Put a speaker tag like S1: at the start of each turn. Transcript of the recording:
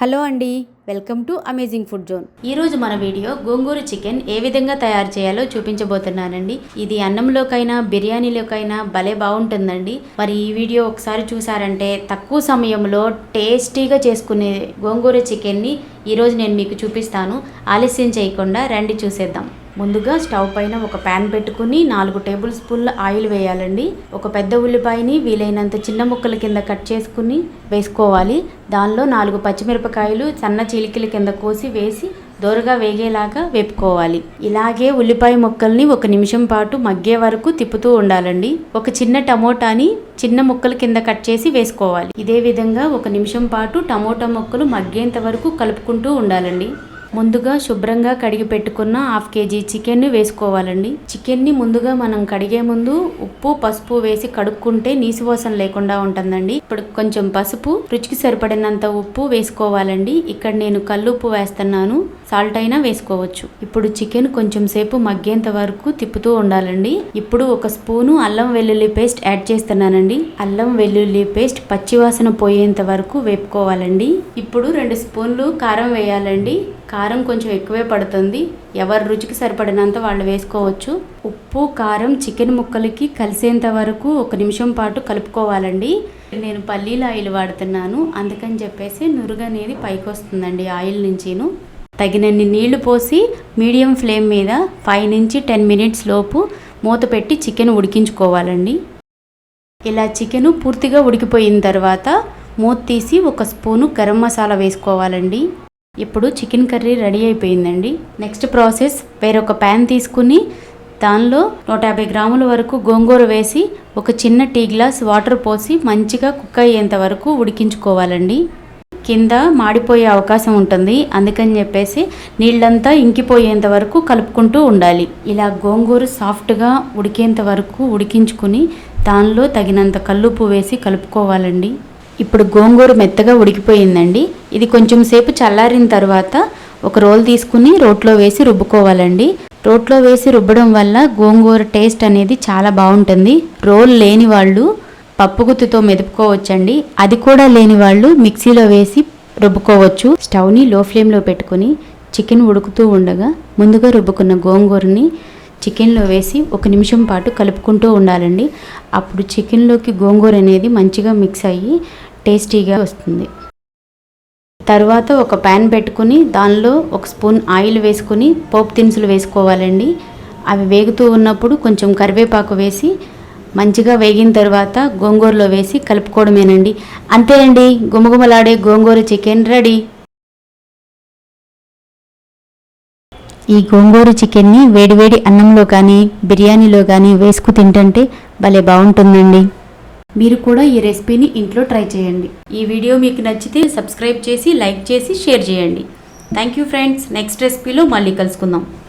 S1: Hello అండి welcome to amazing food zone ఈరోజు మన వీడియో గోంగూర చికెన్ ఏ విధంగా తయారు చేయాలో చూపించబోతున్నానండి. ఇది అన్నంలోకైనా బిర్యానీలోకైనా భలే బాగుంటుందండి. మరి ఈ వీడియో ఒకసారి చూసారంటే తక్కువ సమయంలో టేస్టీగా చేసుకునే గోంగూర చికెన్ని ఈరోజు నేను మీకు చూపిస్తాను. ఆలస్యం చేయకుండా రండి చూసేద్దాం. ముందుగా స్టవ్ పైన ఒక ప్యాన్ పెట్టుకుని నాలుగు టేబుల్ స్పూన్ల ఆయిల్ వేయాలండి. ఒక పెద్ద ఉల్లిపాయని వీలైనంత చిన్న ముక్కల కింద కట్ చేసుకుని వేసుకోవాలి. దానిలో నాలుగు పచ్చిమిరపకాయలు సన్న చిలికల కింద కోసి వేసి దోరగా వేగేలాగా వేపుకోవాలి. ఇలాగే ఉల్లిపాయ ముక్కల్ని ఒక నిమిషం పాటు మగ్గే వరకు తిప్పుతూ ఉండాలండి. ఒక చిన్న టమోటాని చిన్న ముక్కల కింద కట్ చేసి వేసుకోవాలి. ఇదే విధంగా ఒక నిమిషం పాటు టమోటా ముక్కలు మగ్గేంత వరకు కలుపుకుంటూ ఉండాలండి. ముందుగా శుభ్రంగా కడిగి పెట్టుకున్న హాఫ్ కేజీ చికెన్ని వేసుకోవాలండి. చికెన్ని ముందుగా మనం కడిగే ముందు ఉప్పు పసుపు వేసి కడుక్కుంటే నీసువాసన లేకుండా ఉంటుందండి. ఇప్పుడు కొంచెం పసుపు రుచికి సరిపడినంత ఉప్పు వేసుకోవాలండి. ఇక్కడ నేను కల్లుప్పు వేస్తున్నాను. సాల్ట్ అయినా వేసుకోవచ్చు. ఇప్పుడు చికెన్ కొంచెం సేపు మగ్గేంత వరకు తిప్పుతూ ఉండాలండి. ఇప్పుడు ఒక స్పూను అల్లం వెల్లుల్లి పేస్ట్ యాడ్ చేస్తున్నానండి. అల్లం వెల్లుల్లి పేస్ట్ పచ్చివాసన పోయేంత వరకు వేపుకోవాలండి. ఇప్పుడు రెండు స్పూన్లు కారం వేయాలండి. కారం కొంచెం ఎక్కువే పడుతుంది. ఎవరి రుచికి సరిపడినంత వాళ్ళు వేసుకోవచ్చు. ఉప్పు కారం చికెన్ ముక్కలకి కలిసేంత వరకు ఒక నిమిషం పాటు కలుపుకోవాలండి. నేను పల్లీల ఆయిల్ వాడుతున్నాను. అందుకని చెప్పేసి నురుగు అనేది పైకి వస్తుందండి ఆయిల్ నుంచిను. తగినన్ని నీళ్ళు పోసి మీడియం ఫ్లేమ్ మీద ఫైవ్ నుంచి టెన్ మినిట్స్ లోపు మూత పెట్టి చికెన్ ఉడికించుకోవాలండి. ఇలా చికెను పూర్తిగా ఉడికిపోయిన తర్వాత మూత తీసి ఒక స్పూను గరం మసాలా వేసుకోవాలండి. ఇప్పుడు చికెన్ కర్రీ రెడీ అయిపోయిందండి. నెక్స్ట్ ప్రాసెస్ వేరొక ప్యాన్ తీసుకుని దానిలో నూట యాభై గ్రాముల వరకు గోంగూర వేసి ఒక చిన్న టీ గ్లాస్ వాటర్ పోసి మంచిగా కుక్ అయ్యేంత వరకు ఉడికించుకోవాలండి. కింద మాడిపోయే అవకాశం ఉంటుంది. అందుకని చెప్పేసి నీళ్ళంతా ఇంకిపోయేంత వరకు కలుపుకుంటూ ఉండాలి. ఇలా గోంగూర సాఫ్ట్గా ఉడికేంత వరకు ఉడికించుకుని దానిలో తగినంత కల్లుప్పు వేసి కలుపుకోవాలండి. ఇప్పుడు గోంగూర మెత్తగా ఉడికిపోయిందండి. ఇది కొంచెం సేపు చల్లారిన తర్వాత ఒక రోల్ తీసుకుని రోట్లో వేసి రుబ్బుకోవాలండి. రోట్లో వేసి రుబ్బడం వల్ల గోంగూర టేస్ట్ అనేది చాలా బాగుంటుంది. రోల్ లేని వాళ్ళు పప్పు గుత్తుతో మెదుపుకోవచ్చండి. అది కూడా లేని వాళ్ళు మిక్సీలో వేసి రుబ్బుకోవచ్చు. స్టవ్ని లో ఫ్లేమ్లో పెట్టుకొని చికెన్ ఉడుకుతూ ఉండగా ముందుగా రుబ్బుకున్న గోంగూరని చికెన్లో వేసి ఒక నిమిషం పాటు కలుపుకుంటూ ఉండాలండి. అప్పుడు చికెన్లోకి గోంగూర అనేది మంచిగా మిక్స్ అయ్యి టేస్టీగా వస్తుంది. తర్వాత ఒక ప్యాన్ పెట్టుకుని దానిలో ఒక స్పూన్ ఆయిల్ వేసుకుని పోపు దినుసులు వేసుకోవాలండి. అవి వేగుతూ ఉన్నప్పుడు కొంచెం కరివేపాకు వేసి మంచిగా వేగిన తర్వాత గోంగూరలో వేసి కలుపుకోవడమేనండి. అంతేనండి గుమగుమలాడే గోంగూర చికెన్ రెడీ. ఈ గోంగూర చికెన్ని వేడివేడి అన్నంలో కానీ బిర్యానీలో కానీ వేసుకు తింటుంటే భలే బాగుంటుందండి. మీరు కూడా ఈ రెసిపీని ఇంట్లో ట్రై చేయండి. ఈ వీడియో మీకు నచ్చితే సబ్స్క్రైబ్ చేసి లైక్ చేసి షేర్ చేయండి. Thank you friends. నెక్స్ట్ రెసిపీలో మళ్ళీ కలుసుకుందాం.